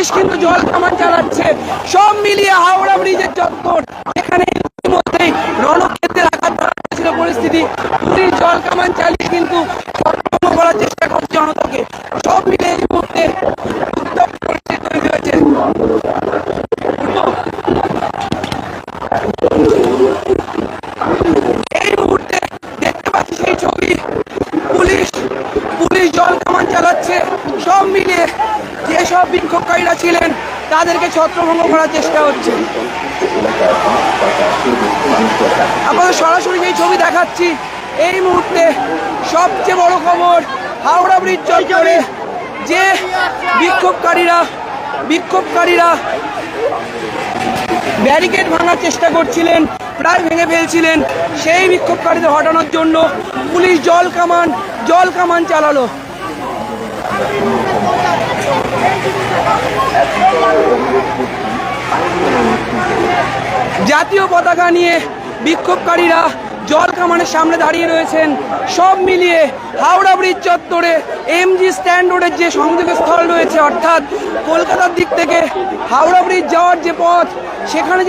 Police কিন্তু জল কামান চালাচ্ছে। সব মিলিয়ে হাওড়া ব্রিজের চত্বর। এখানে ইতিমধ্যেই রণক্ষেত্রের আঘাত ছিল পরিস্থিতি। পুলিশ জল কামান চালিয়ে কিন্তু করার চেষ্টা করছে জনতাকে। সব মিলিয়ে এই মুহূর্তে উত্তপ্ত পরিস্থিতি তৈরি হয়েছে। যেসব বিক্ষোভকারীরা ছিলেন, তাদেরকে ছত্রভঙ্গ করার চেষ্টা হচ্ছে। আপনাদের সরাসরি যেই ছবি দেখাচ্ছি, এই মুহূর্তে সবচেয়ে বড় খবর হাওড়া ব্রিজ চত্বরে যে বিক্ষোভকারীরা বিক্ষোভকারীরা ব্যারিকেড ভাঙার চেষ্টা করছিলেন, প্রায় ভেঙে ফেলছিলেন, সেই বিক্ষোভকারীদের হটানোর জন্য পুলিশ জল কামান জল কামান চালালো। জাতীয় পতাকা নিয়ে বিক্ষোভকারীরা জল কামানের সামনে দাঁড়িয়ে রয়েছেন। সব মিলিয়ে হাওড়া ব্রিজ চত্বরে এমজি স্ট্যান্ড রোডের যে সংযোগস্থল রয়েছে, অর্থাৎ কলকাতার দিক থেকে হাওড়া ব্রিজ যাওয়ার যে পথ, সেখানে যে